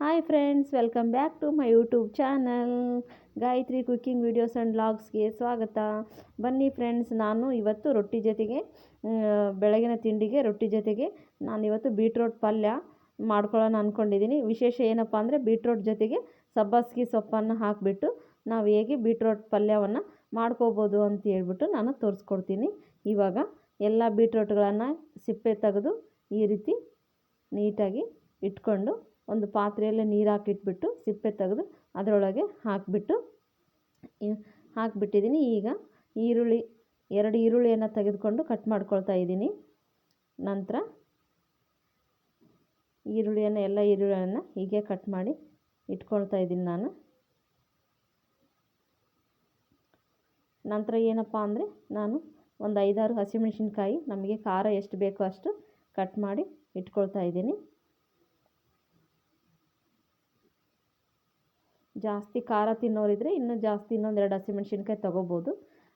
Hi friends, welcome back to my YouTube channel. Gayatri cooking videos and ವ್ಲಾಗ್ಸ್ಗೆ ಸ್ವಾಗತ. ಬನ್ನಿ friends, ನಾನು ಇವತ್ತು ರೊಟ್ಟಿ ಜೊತೆಗೆ ಬೆಳಗಿನ ತಿಂಡಿಗೆ ರೊಟ್ಟಿ ಜೊತೆಗೆ ನಾನು ಇವತ್ತು ಬೀಟ್ರೋಟ್ ಪಲ್ಯ ಮಾಡ್ಕೊಳ್ಳೋಣ ಅಂದ್ಕೊಂಡಿದ್ದೀನಿ ವಿಶೇಷ ಏನಪ್ಪ ಅಂದರೆ ಬೀಟ್ರೋಟ್ ಜೊತೆಗೆ ಸಬ್ಬಸ್ಗಿ ಸೊಪ್ಪನ್ನು ಹಾಕಿಬಿಟ್ಟು ನಾವು ಹೇಗೆ ಬೀಟ್ರೋಟ್ ಪಲ್ಯವನ್ನು ಮಾಡ್ಕೋಬೋದು ಅಂತ ಹೇಳ್ಬಿಟ್ಟು ನಾನು ತೋರಿಸ್ಕೊಡ್ತೀನಿ. ಇವಾಗ ಎಲ್ಲ ಬೀಟ್ರೋಟ್ಗಳನ್ನು ಸಿಪ್ಪೆ ತೆಗೆದು ಈ ರೀತಿ ನೀಟಾಗಿ ಇಟ್ಕೊಂಡು ಒಂದು ಪಾತ್ರೆಯಲ್ಲಿ ನೀರು ಹಾಕಿಟ್ಬಿಟ್ಟು ಸಿಪ್ಪೆ ತೆಗೆದು ಅದರೊಳಗೆ ಹಾಕಿಬಿಟ್ಟು ಹಾಕಿಬಿಟ್ಟಿದ್ದೀನಿ ಈಗ ಈರುಳ್ಳಿ, ಎರಡು ಈರುಳ್ಳಿಯನ್ನು ತೆಗೆದುಕೊಂಡು ಕಟ್ ಮಾಡ್ಕೊಳ್ತಾ ಇದ್ದೀನಿ ನಂತರ ಈರುಳ್ಳಿಯನ್ನು, ಎಲ್ಲ ಈರುಳ್ಳಿಯನ್ನು ಹೀಗೆ ಕಟ್ ಮಾಡಿ ಇಟ್ಕೊಳ್ತಾ ಇದ್ದೀನಿ ನಾನು. ನಂತರ ಏನಪ್ಪ ಅಂದರೆ ನಾನು ಒಂದು ಐದಾರು ಹಸಿಮೆಣಸಿನ್ಕಾಯಿ, ನಮಗೆ ಖಾರ ಎಷ್ಟು ಬೇಕೋ ಅಷ್ಟು ಕಟ್ ಮಾಡಿ ಇಟ್ಕೊಳ್ತಾ ಇದ್ದೀನಿ ಜಾಸ್ತಿ ಖಾರ ತಿನ್ನೋರಿದ್ರೆ ಇನ್ನೂ ಜಾಸ್ತಿ ಇನ್ನೊಂದೆರಡು ಹಸಿಮೆಣ್ಸಿನ್ಕಾಯಿ ತೊಗೋಬೋದು.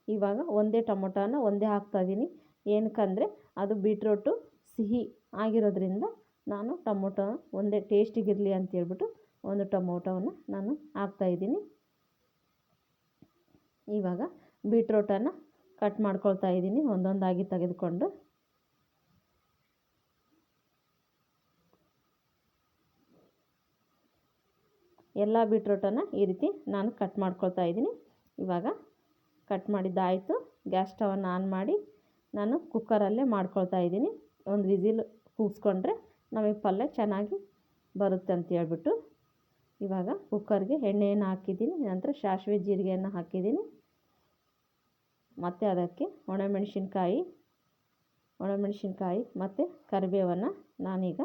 ಇವಾಗ ಒಂದೇ ಟೊಮೊಟೊನ ಒಂದೇ ಹಾಕ್ತಾಯಿದ್ದೀನಿ ಏನಕ್ಕಂದರೆ ಅದು ಬೀಟ್ರೋಟು ಸಿಹಿ ಆಗಿರೋದ್ರಿಂದ ನಾನು ಟೊಮೊಟೊ ಒಂದೇ ಟೇಸ್ಟಿಗಿರಲಿ ಅಂತೇಳ್ಬಿಟ್ಟು ಒಂದು ಟೊಮೊಟೊವನ್ನು ನಾನು ಹಾಕ್ತಾಯಿದ್ದೀನಿ ಇವಾಗ ಬೀಟ್ರೋಟನ್ನು ಕಟ್ ಮಾಡ್ಕೊಳ್ತಾ ಇದ್ದೀನಿ ಒಂದೊಂದಾಗಿ ತೆಗೆದುಕೊಂಡು ಎಲ್ಲ ಬೀಟ್ರೋಟನ್ನು ಈ ರೀತಿ ನಾನು ಕಟ್ ಮಾಡ್ಕೊಳ್ತಾ ಇದ್ದೀನಿ. ಇವಾಗ ಕಟ್ ಮಾಡಿದ್ದಾಯಿತು. ಗ್ಯಾಸ್ ಸ್ಟವನ್ನು ಆನ್ ಮಾಡಿ ನಾನು ಕುಕ್ಕರಲ್ಲೇ ಮಾಡ್ಕೊಳ್ತಾ ಇದ್ದೀನಿ. ಒಂದು ವಿಸಿಲ್ ಕೂಗಿಸ್ಕೊಂಡ್ರೆ ನಮಗೆ ಪಲ್ಯ ಚೆನ್ನಾಗಿ ಬರುತ್ತೆ ಅಂತ ಹೇಳ್ಬಿಟ್ಟು. ಇವಾಗ ಕುಕ್ಕರ್ಗೆ ಎಣ್ಣೆಯನ್ನು ಹಾಕಿದ್ದೀನಿ. ನಂತರ ಸಾಸಿವೆ ಜೀರಿಗೆಯನ್ನು ಹಾಕಿದ್ದೀನಿ. ಮತ್ತು ಅದಕ್ಕೆ ಒಣಮೆಣಸಿನ್ಕಾಯಿ ಒಣಮೆಣಸಿನ್ಕಾಯಿ ಮತ್ತು ಕರಿಬೇವನ್ನು ನಾನೀಗ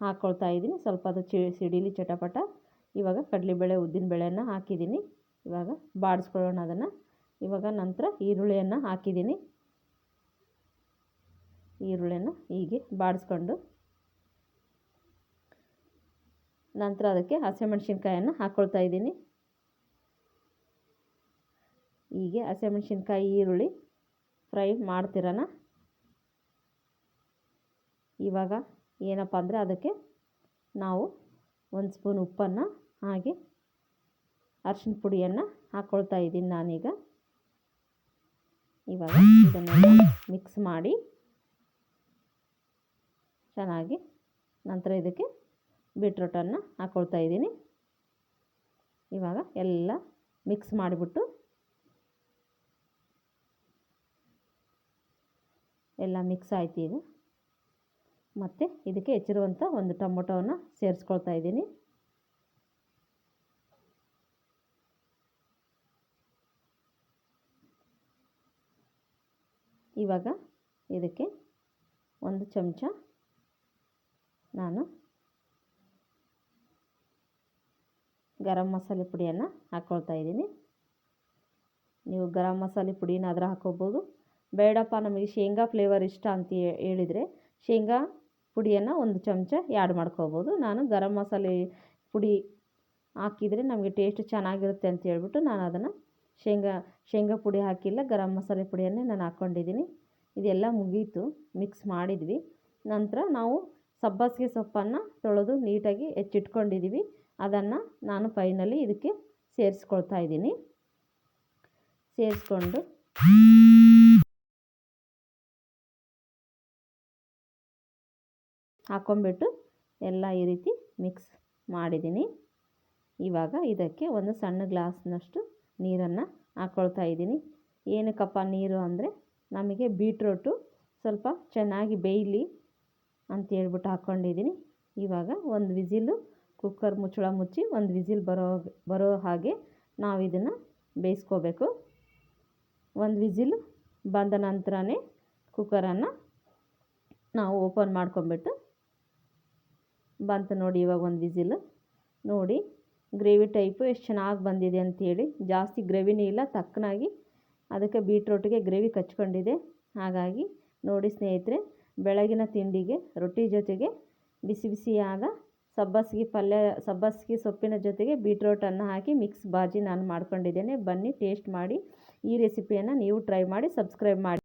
ಹಾಕ್ಕೊಳ್ತಾ ಇದ್ದೀನಿ. ಸ್ವಲ್ಪ ಅದು ಚಿ, ಸಿಡಿಲಿ ಚಟಪಟ. ಇವಾಗ ಕಡಲೆಬೇಳೆ ಉದ್ದಿನಬೇಳೆಯನ್ನು ಹಾಕಿದ್ದೀನಿ. ಇವಾಗ ಬಾಡಿಸ್ಕೊಳ್ಳೋಣ ಅದನ್ನು. ಇವಾಗ ನಂತರ ಈರುಳ್ಳಿಯನ್ನು ಹಾಕಿದ್ದೀನಿ. ಈರುಳ್ಳಿಯನ್ನು ಹೀಗೆ ಬಾಡಿಸ್ಕೊಂಡು ನಂತರ ಅದಕ್ಕೆ ಹಸಿಮೆಣ್ಸಿನ್ಕಾಯನ್ನು ಹಾಕ್ಕೊಳ್ತಾ ಇದ್ದೀನಿ. ಹೀಗೆ ಹಸಿಮೆಣ್ಸಿನ್ಕಾಯಿ, ಈರುಳ್ಳಿ ಫ್ರೈ ಮಾಡ್ತಿರೋಣ. ಇವಾಗ ಏನಪ್ಪ ಅಂದರೆ ಅದಕ್ಕೆ ನಾವು ಒಂದು ಸ್ಪೂನ್ ಉಪ್ಪನ್ನು ಹಾಗೆ ಅರ್ಶಿನ ಪುಡಿಯನ್ನು ಹಾಕ್ಕೊಳ್ತಾ ಇದ್ದೀನಿ ನಾನೀಗ. ಇವಾಗ ಇದನ್ನೆಲ್ಲ ಮಿಕ್ಸ್ ಮಾಡಿ ಚೆನ್ನಾಗಿ ನಂತರ ಇದಕ್ಕೆ ಬೀಟ್ರೋಟನ್ನು ಹಾಕ್ಕೊಳ್ತಾ ಇದ್ದೀನಿ. ಇವಾಗ ಎಲ್ಲ ಮಿಕ್ಸ್ ಮಾಡಿಬಿಟ್ಟು ಎಲ್ಲ ಮಿಕ್ಸ್ ಆಯ್ತು ಈಗ ಮತ್ತು ಇದಕ್ಕೆ ಹೆಚ್ಚಿರುವಂಥ ಒಂದು ಟೊಮೊಟೊವನ್ನು ಸೇರಿಸ್ಕೊಳ್ತಾ ಇದ್ದೀನಿ. ಇವಾಗ ಇದಕ್ಕೆ ಒಂದು ಚಮಚ ನಾನು ಗರಂ ಮಸಾಲೆ ಪುಡಿಯನ್ನು ಹಾಕ್ಕೊಳ್ತಾ ಇದ್ದೀನಿ. ನೀವು ಗರಂ ಮಸಾಲೆ ಪುಡಿನಾದರೂ ಹಾಕ್ಕೋಬೋದು. ಬೇಡಪ್ಪ ನಮಗೆ ಶೇಂಗಾ ಫ್ಲೇವರ್ ಇಷ್ಟ ಅಂತ ಹೇಳಿದರೆ ಶೇಂಗಾ ಪುಡಿಯನ್ನು ಒಂದು ಚಮಚ ಆ್ಯಡ್ ಮಾಡ್ಕೋಬೋದು. ನಾನು ಗರಂ ಮಸಾಲೆ ಪುಡಿ ಹಾಕಿದರೆ ನಮಗೆ ಟೇಸ್ಟ್ ಚೆನ್ನಾಗಿರುತ್ತೆ ಅಂತ ಹೇಳ್ಬಿಟ್ಟು ನಾನು ಅದನ್ನು ಶೇಂಗಾ ಶೇಂಗಾ ಪುಡಿ ಹಾಕಿಲ್ಲ, ಗರಂ ಮಸಾಲೆ ಪುಡಿಯನ್ನೇ ನಾನು ಹಾಕ್ಕೊಂಡಿದ್ದೀನಿ. ಇದೆಲ್ಲ ಮುಗೀತು ಮಿಕ್ಸ್ ಮಾಡಿದ್ವಿ. ನಂತರ ನಾವು ಸಬ್ಬಸಿಗೆ ಸೊಪ್ಪನ್ನು ತೊಳೆದು ನೀಟಾಗಿ ಹೆಚ್ಚಿಟ್ಕೊಂಡಿದ್ದೀವಿ. ಅದನ್ನು ನಾನು ಫೈನಲಿ ಇದಕ್ಕೆ ಸೇರಿಸ್ಕೊಳ್ತಾ ಇದ್ದೀನಿ. ಸೇರಿಸ್ಕೊಂಡು ಹಾಕ್ಕೊಂಬಿಟ್ಟು ಎಲ್ಲ ಈ ರೀತಿ ಮಿಕ್ಸ್ ಮಾಡಿದ್ದೀನಿ. ಇವಾಗ ಇದಕ್ಕೆ ಒಂದು ಸಣ್ಣ ಗ್ಲಾಸ್ನಷ್ಟು ನೀರನ್ನು ಹಾಕ್ಕೊಳ್ತಾ ಇದ್ದೀನಿ. ಏನಕ್ಕಪ್ಪ ನೀರು ಅಂದರೆ ನಮಗೆ ಬೀಟ್ರೋಟು ಸ್ವಲ್ಪ ಚೆನ್ನಾಗಿ ಬೇಯಲಿ ಅಂತ ಹೇಳ್ಬಿಟ್ಟು ಹಾಕ್ಕೊಂಡಿದ್ದೀನಿ ಇವಾಗ ಒಂದು ವಿಸಿಲು ಕುಕ್ಕರ್ ಮುಚ್ಚಳ ಮುಚ್ಚಿ ಒಂದು ವಿಸಿಲ್ ಬರೋ ಬರೋ ಹಾಗೆ ನಾವು ಇದನ್ನು ಬೇಯಿಸ್ಕೋಬೇಕು. ಒಂದು ವಿಸಿಲ್ ಬಂದ ನಂತರನೇ ಕುಕ್ಕರನ್ನು ನಾವು ಓಪನ್ ಮಾಡ್ಕೊಂಬಿಟ್ಟು ಬಂತು ನೋಡಿ ಇವಾಗ ಒಂದು ವಿಸಿಲು. ನೋಡಿ ಗ್ರೇವಿ ಟೈಪು ಎಷ್ಟು ಚೆನ್ನಾಗಿ ಬಂದಿದೆ ಅಂಥೇಳಿ ಜಾಸ್ತಿ ಗ್ರೇವಿನೇ ಇಲ್ಲ, ತಕ್ಕನಾಗಿ ಅದಕ್ಕೆ ಬೀಟ್ರೋಟಿಗೆ ಗ್ರೇವಿ ಕಚ್ಕೊಂಡಿದೆ. ಹಾಗಾಗಿ ನೋಡಿ ಸ್ನೇಹಿತರೆ, ಬೆಳಗಿನ ತಿಂಡಿಗೆ ರೊಟ್ಟಿ ಜೊತೆಗೆ ಬಿಸಿ ಬಿಸಿಯಾದ ಸಬ್ಬಸಿಗೆ ಪಲ್ಯ, ಸಬ್ಬಸಿಗೆ ಸೊಪ್ಪಿನ ಜೊತೆಗೆ ಬೀಟ್ರೋಟನ್ನು ಹಾಕಿ ಮಿಕ್ಸ್ ಬಾಜಿ ನಾನು ಮಾಡ್ಕೊಂಡಿದ್ದೇನೆ. ಬನ್ನಿ, ಟೇಸ್ಟ್ ಮಾಡಿ, ಈ ರೆಸಿಪಿಯನ್ನು ನೀವು ಟ್ರೈ ಮಾಡಿ, ಸಬ್ಸ್ಕ್ರೈಬ್ ಮಾಡಿ.